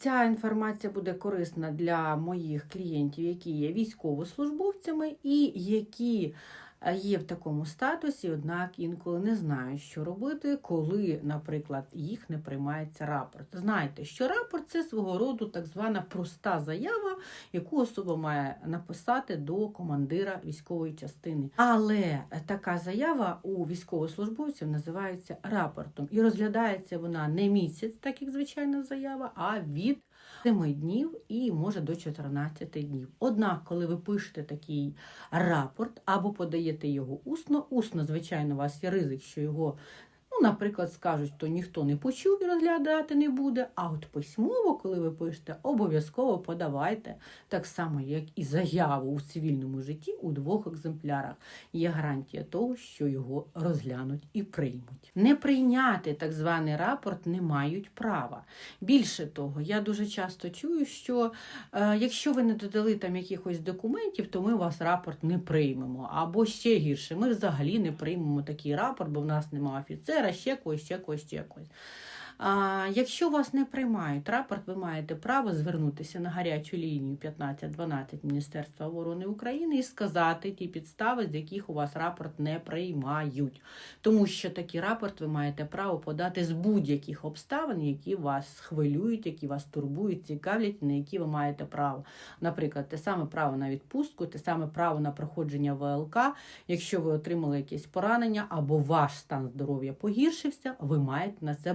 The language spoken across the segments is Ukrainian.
Ця інформація буде корисна для моїх клієнтів, які є військовослужбовцями і які є в такому статусі, однак інколи не знають, що робити, коли, наприклад, їх не приймається рапорт. Знайте, що рапорт це свого роду так звана проста заява, яку особа має написати до командира військової частини. Але така заява у військовослужбовців називається рапортом, і розглядається вона не місяць, так як звичайна заява, а від 7 днів і може до 14 днів. Однак, коли ви пишете такий рапорт або подаєте його усно, усно, звичайно, у вас є ризик, що його. Наприклад, скажуть, то ніхто не почув і розглядати не буде. А от письмово, коли ви пишете, обов'язково подавайте так само, як і заяву у цивільному житті у двох екземплярах. Є гарантія того, що його розглянуть і приймуть. Не прийняти так званий рапорт не мають права. Більше того, я дуже часто чую, що е, якщо ви не додали там якихось документів, то ми вас рапорт не приймемо. Або ще гірше, ми взагалі не приймемо такий рапорт, бо в нас немає офіцера, ще когось, ще когось, ще когось. А, якщо вас не приймають рапорт, ви маєте право звернутися на гарячу лінію 1512 Міністерства оборони України і сказати ті підстави, з яких у вас рапорт не приймають. Тому що такий рапорт ви маєте право подати з будь-яких обставин, які вас хвилюють, які вас турбують, цікавлять, на які ви маєте право. Наприклад, те саме право на відпустку, те саме право на проходження ВЛК. Якщо ви отримали якесь поранення або ваш стан здоров'я погіршився, ви маєте на це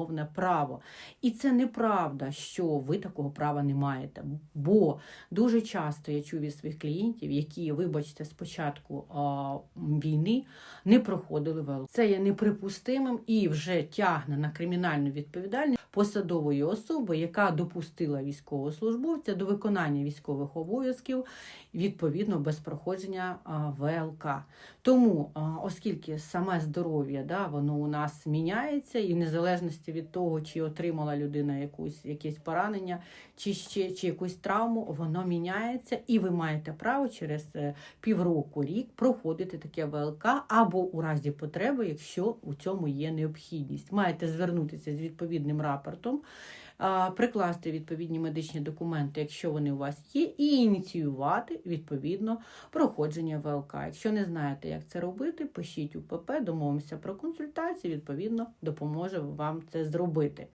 безумовне право. І це неправда, що ви такого права не маєте. Бо дуже часто я чую від своїх клієнтів, які, вибачте, з початку а, війни не проходили ВЛК. Це є неприпустимим і вже тягне на кримінальну відповідальність посадової особи, яка допустила військовослужбовця до виконання військових обов'язків відповідно без проходження ВЛК. Тому, оскільки саме здоров'я да, воно у нас міняється, і в незалежності від того, чи отримала людина якусь якесь поранення, чи ще чи якусь травму, воно міняється, і ви маєте право через е, півроку рік проходити таке ВЛК або у разі потреби, якщо у цьому є необхідність. Маєте звернутися з відповідним рапортом. Прикласти відповідні медичні документи, якщо вони у вас є, і ініціювати відповідно проходження ВЛК. Якщо не знаєте, як це робити, пишіть у ПП, домовимося про консультацію, відповідно, допоможе вам це зробити.